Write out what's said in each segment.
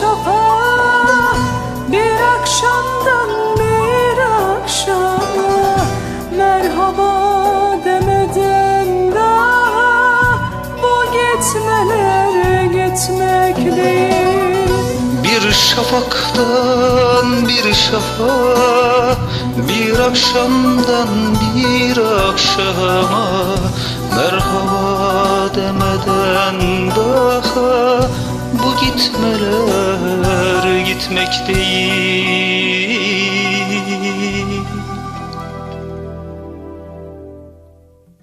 şafağa Bir akşamdan bir akşama Merhaba demeden daha Bu gitmeler gitmek değil. Bir şafaktan bir şafağa Bir akşamdan bir akşama Merhaba demeden daha gitmeler gitmek değil.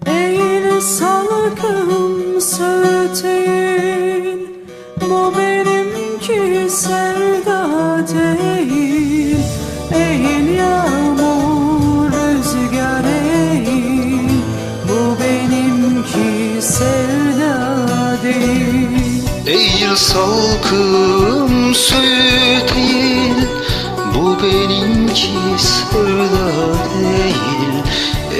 Eğil salkım söğütün Bu benimki sevda değil. Eğil yağmur rüzgar eğil Bu benimki sevda salkım söğüt değil Bu benimki sevda değil.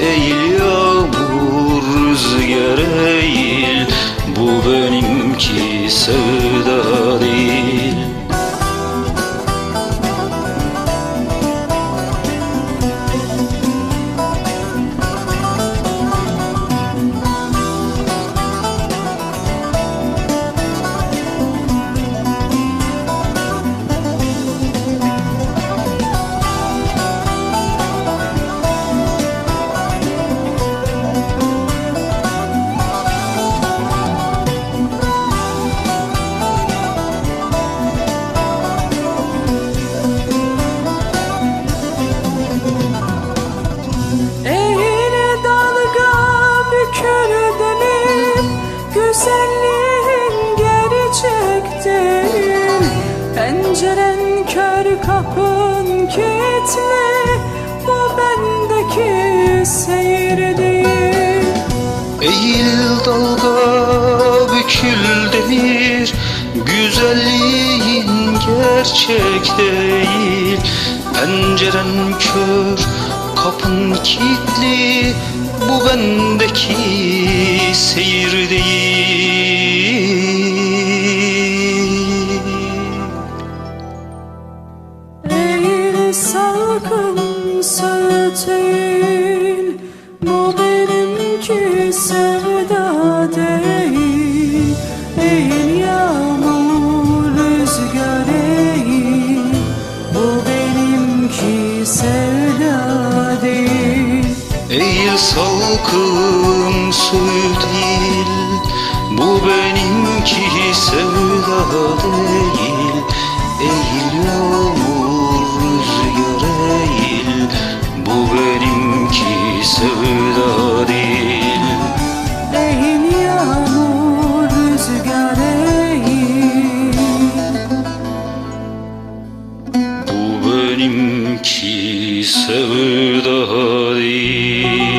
Eğil yağmur rüzgar eğil. Bu benimki sevda kilitli Bu bendeki seyir değil Eğil dalga bükül demir Güzelliğin gerçek değil. Penceren kör kapın kilitli Bu bendeki seyir değil Salkım söğüt değil Bu benimki sevda değil. Eğil yağmur rüzgar eğil Bu benimki sevda değil. Eğil yağmur rüzgar eğil. Bu benimki sevda değil